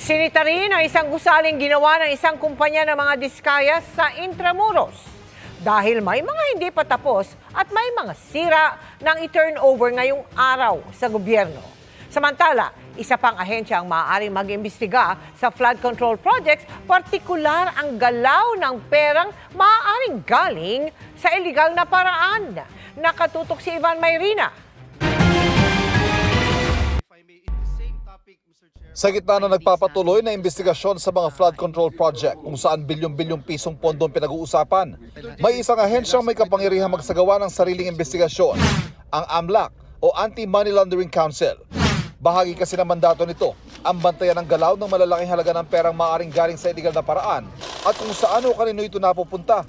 Sinita rin ang isang gusaling ginawa ng isang kumpanya ng mga diskaya sa Intramuros. Dahil may mga hindi pa tapos at may mga sira ng i-turnover ngayong araw sa gobyerno. Samantala, isa pang ahensya ang maaaring mag-imbestiga sa flood control projects, partikular ang galaw ng perang maaaring galing sa illegal na paraan. Nakatutok si Ivan Mayrina. Sa gitna na nagpapatuloy na investigasyon sa mga flood control project kung saan bilyong-bilyong pisong pondo ang pinag-uusapan, may isang ahensyang may kapangyarihang magsagawa ng sariling investigasyon, ang AMLAC o Anti-Money Laundering Council. Bahagi kasi ng mandato nito ang bantayan ng galaw ng malalaking halaga ng perang maaring galing sa illegal na paraan at kung saan o kanino ito napupunta.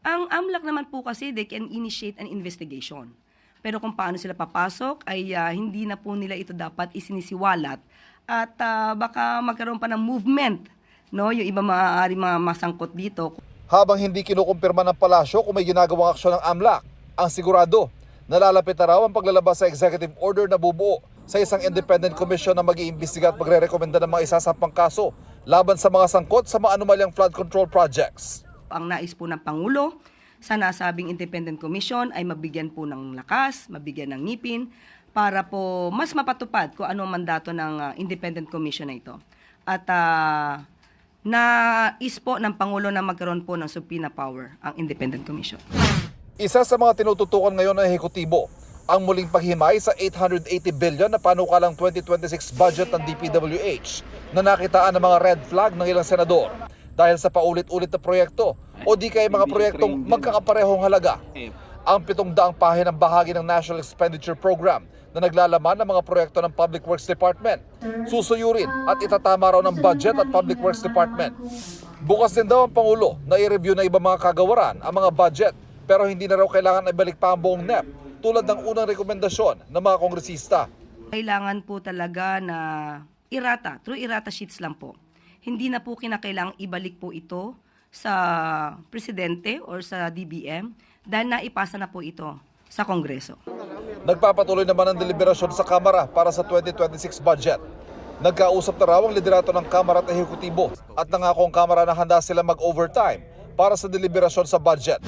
Ang AMLAC naman po kasi, they can initiate an investigation. Pero kung paano sila papasok, ay ah, hindi na po nila ito dapat isinisiwalat. At ah, baka magkaroon pa ng movement, no? yung iba maaari mga masangkot dito. Habang hindi kinukumpirma ng palasyo kung may ginagawang aksyon ng AMLAC, ang sigurado, nalalapit na raw ang paglalabas sa executive order na bubuo sa isang independent commission na mag-iimbestiga at magre-rekomenda ng mga isasampang kaso laban sa mga sangkot sa mga anomalyang flood control projects. Ang nais po ng Pangulo sa nasabing independent commission ay mabigyan po ng lakas, mabigyan ng ngipin, para po mas mapatupad kung ano mandato ng ah, independent commission na ito. At ah, nais po ng Pangulo na magkaroon po ng subpoena power ang independent commission. Isa sa mga tinututukan ngayon ng ehekutibo ang muling paghimay sa 880 billion na panukalang 2026 budget ng DPWH na nakitaan ng mga red flag ng ilang senador dahil sa paulit-ulit na proyekto o di kaya mga proyektong magkakaparehong halaga. Ang pitong daang pahinang bahagi ng National Expenditure Program na naglalaman ng mga proyekto ng Public Works Department. Susuyurin at itatama raw ng Budget at Public Works Department. Bukas din daw ang Pangulo na i-review na ibang mga kagawaran ang mga budget pero hindi na raw kailangan ibalik pa ang buong NEP tulad ng unang rekomendasyon ng mga kongresista. Kailangan po talaga na irata, through irata sheets lang po. Hindi na po kinakailangang ibalik po ito sa presidente or sa DBM dahil naipasa na po ito sa Kongreso. Nagpapatuloy naman ang deliberasyon sa Kamara para sa 2026 budget. Nagkausap na raw ang liderato ng Kamara at Ehekutibo at nangako ang Kamara na handa sila mag-overtime para sa deliberasyon sa budget.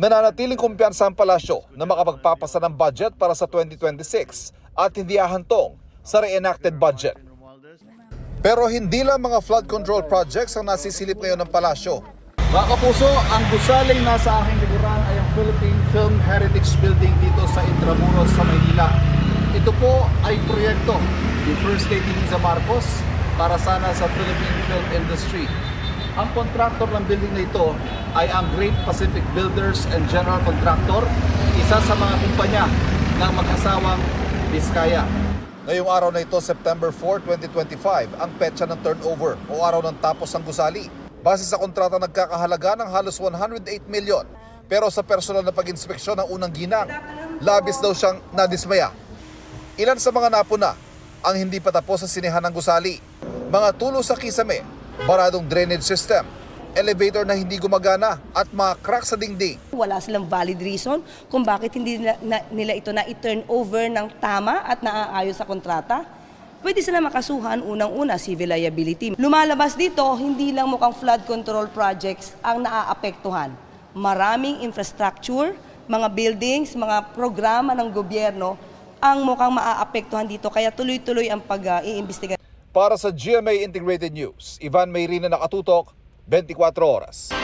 Nananatiling kumpiyansa ang palasyo na makapagpapasa ng budget para sa 2026 at hindi ahantong sa reenacted budget. Pero hindi lang mga flood control projects ang nasisilip ngayon ng palasyo. Mga kapuso, ang gusaling nasa aking likuran ay ang Philippine Film Heritage Building dito sa Intramuros sa Maynila. Ito po ay proyekto ni First Lady Liza Marcos para sana sa Philippine film industry. Ang contractor ng building na ito ay ang Great Pacific Builders and General Contractor, isa sa mga kumpanya ng mag-asawang Biskaya. Ngayong araw na ito, September 4, 2025, ang petsa ng turnover o araw ng tapos ng gusali. Base sa kontrata nagkakahalaga ng halos 108 milyon. Pero sa personal na pag-inspeksyon ng unang ginang, labis daw siyang nadismaya. Ilan sa mga napuna ang hindi pa tapos sa sinihan ng gusali. Mga tulo sa kisame, baradong drainage system, elevator na hindi gumagana at mga crack sa dingding. Wala silang valid reason kung bakit hindi nila, nila ito na i-turn over ng tama at naaayos sa kontrata. Pwede sila makasuhan unang-una civil liability. Lumalabas dito, hindi lang mukhang flood control projects ang naaapektuhan. Maraming infrastructure, mga buildings, mga programa ng gobyerno ang mukhang maaapektuhan dito. Kaya tuloy-tuloy ang pag-iimbestiga. Para sa GMA Integrated News, Ivan Mayrina nakatutok, 24 oras.